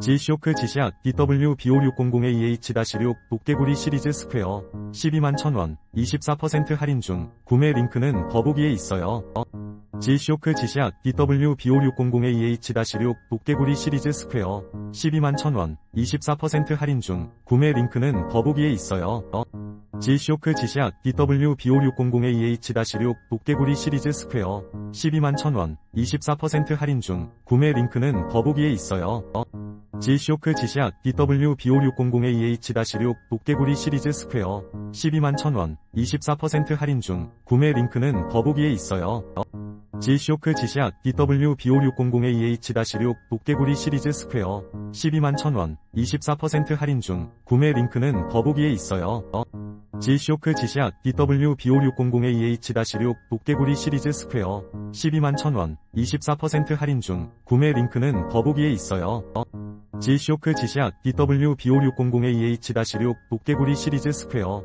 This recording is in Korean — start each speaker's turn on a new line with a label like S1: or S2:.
S1: G쇼크 지시약 DW B5600AH-6 도깨구리 시리즈 스퀘어 12만 1000원 24% 할인 중 구매 링크는 더보기에 있어요. G쇼크 지시약 DW B5600AH-6 도깨구리 시리즈 스퀘어 12만 1000원 24% 할인 중 구매 링크는 더보기에 있어요. G쇼크 지시약 DW B5600AH-6 도깨구리 시리즈 스퀘어 12만 1000원 24% 할인 중 구매 링크는 더보기에 있어요. G쇼크 지시약 DW B5600AH-6 도깨구리 시리즈 스퀘어 12만 1000원 24% 할인 중 구매 링크는 더보기에 있어요. G쇼크 지시약 DW B5600AH-6 도깨구리 시리즈 스퀘어 12만 1000원 24% 할인 중 구매 링크는 더보기에 있어요. G쇼크 지시약 DW B5600AH-6 도깨구리 시리즈 스퀘어 12만 1000원 24% 할인 중 구매 링크는 더보기에 있어요. G쇼크 지시약 DW B5600AH-6 도깨구리 시리즈 스퀘어